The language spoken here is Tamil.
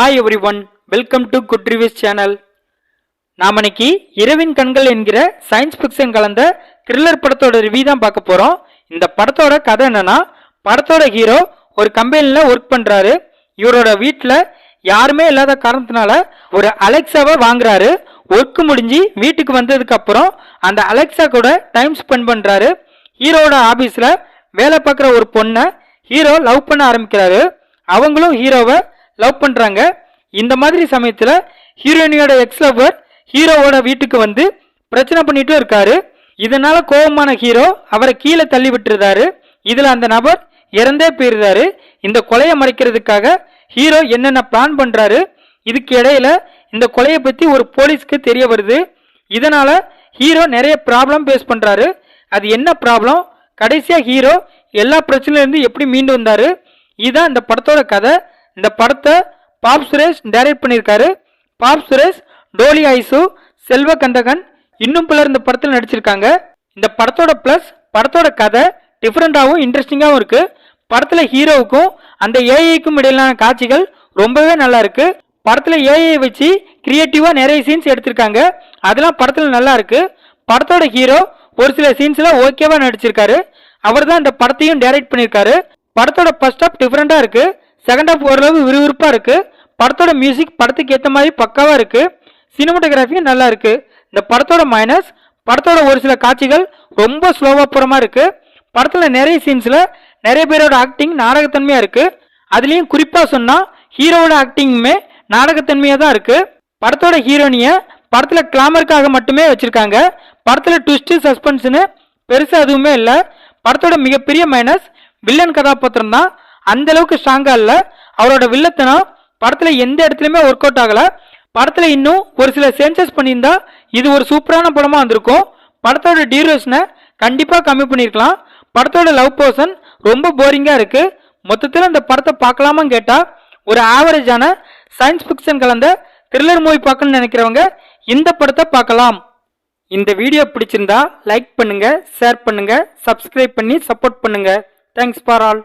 Hi everyone welcome to good reviews channel நாம் இன்னைக்கு இரவின் கண்கள் என்கிற சயின்ஸ் ஃபிக்ஷன் கலந்த த்ரில்லர் படத்தோட ரிவ்யூ தான் பார்க்க போகிறோம் இந்த படத்தோட கதை என்னன்னா படத்தோட ஹீரோ ஒரு கம்பெனியில் ஒர்க் பண்ணுறாரு இவரோட வீட்டில் யாருமே இல்லாத காரணத்தினால ஒரு அலெக்சாவை வாங்குறாரு. ஒர்க் முடிஞ்சு வீட்டுக்கு வந்ததுக்கு அப்புறம் அந்த அலெக்சா கூட டைம் ஸ்பெண்ட் பண்ணுறாரு ஹீரோவோட ஆஃபீஸில் வேலை பார்க்குற ஒரு பொண்ணை ஹீரோ லவ் பண்ண ஆரம்பிக்கிறாரு. அவங்களும் ஹீரோவை லவ் பண்றாங்க. இந்த மாதிரி சமயத்துல ஹீரோயினியோட எக்ஸ் லவர் ஹீரோவோட வீட்டுக்கு வந்து பிரச்சனை பண்ணிட்டு இருக்காரு. இதனால கோபமான ஹீரோ அவரை கீழே தள்ளி விட்டுருந்தாரு இதுல அந்த நபர் இறந்தே போயிருந்தாரு இந்த கொலையை மறைக்கிறதுக்காக ஹீரோ என்னென்ன பிளான் பண்றாரு இதுக்கு இடையில இந்த கொலையை பத்தி ஒரு போலீஸ்க்கு தெரிய வருது. இதனால ஹீரோ நிறைய ப்ராப்ளம் ஃபேஸ் பண்றாரு. அது என்ன ப்ராப்ளம் கடைசியா ஹீரோ எல்லா பிரச்சனையிலேருந்து எப்படி மீண்டு வந்தாரு? இதுதான் இந்த படத்தோட கதை. இந்த படத்தை பாப் சுரேஷ் டைரக்ட் பண்ணியிருக்காரு. பாப் சுரேஷ் டோலி ஐசு செல்வ கந்தகன் இன்னும் பலர் இந்த படத்தில் நடிச்சிருக்காங்க. இந்த படத்தோட ப்ளஸ் படத்தோட கதை டிஃப்ரெண்ட்டாகவும் இன்ட்ரெஸ்டிங்காகவும் இருக்குது படத்தில் ஹீரோவுக்கும் அந்த ஏஐக்கும் இடையிலான காட்சிகள் ரொம்பவே நல்லா இருக்குது படத்தில் ஏஐ வச்சு கிரியேட்டிவாக நிறைய சீன்ஸ் எடுத்திருக்காங்க. அதெல்லாம் படத்தில் நல்லா இருக்குது படத்தோட ஹீரோ ஒரு சில சீன்ஸில் ஓகேவாக நடிச்சிருக்காரு. அவர் தான் இந்த படத்தையும் டைரக்ட் பண்ணியிருக்காரு. படத்தோட ஃபர்ஸ்ட் ஆஃப் டிஃப்ரெண்ட்டாக இருக்குது செகண்ட் ஹாஃப் ஓரளவு விறுவிறுப்பாக இருக்குது படத்தோட மியூசிக் படத்துக்கு ஏற்ற மாதிரி பக்காவாக இருக்குது சினிமோட்டோகிராஃபியும் நல்லா இருக்குது இந்த படத்தோட மைனஸ் படத்தோட ஒரு சில காட்சிகள் ரொம்ப ஸ்லோவாக போகிற மாதிரி படத்தில் நிறைய சீன்ஸில் நிறைய பேரோட ஆக்டிங் நாடகத்தன்மையாக இருக்குது அதுலேயும் குறிப்பாக சொன்னால் ஹீரோவோட ஆக்டிங்குமே நாடகத்தன்மையாக தான் இருக்குது படத்தோட ஹீரோனியை படத்தில் கிளாமருக்காக மட்டுமே வச்சுருக்காங்க. படத்தில் ட்விஸ்ட்டு சஸ்பென்ஸ்னு பெருசாக எதுவுமே இல்லை. படத்தோட மிகப்பெரிய மைனஸ் வில்லன் கதாபாத்திரம் தான். அந்த அளவுக்கு ஸ்ட்ராங்கா இல்ல. அவரோட வில்லத்தனம் படத்துல எந்த இடத்துலயுமே ஒர்க் அவுட் ஆகல. படத்துல இன்னும் ஒரு சில சேஞ்சஸ் பண்ணியிருந்தா இது ஒரு சூப்பரான படமா வந்திருக்கும். படத்தோட டியூரேஷனை கண்டிப்பா கம்மி பண்ணியிருக்கலாம். படத்தோட லவ் போர்ஷன் ரொம்ப போரிங்கா இருக்கு. மொத்தத்தில் அந்த படத்தை பார்க்கலாமான்னு கேட்டா ஒரு ஆவரேஜான சயின்ஸ் ஃபிக்ஷன் கலந்த த்ரில்லர் மூவி பார்க்கணும்னு நினைக்கிறவங்க இந்த படத்தை பார்க்கலாம். இந்த வீடியோ பிடிச்சிருந்தா லைக் பண்ணுங்க ஷேர் பண்ணுங்க சப்ஸ்கிரைப் பண்ணி சப்போர்ட் பண்ணுங்க. Thanks for all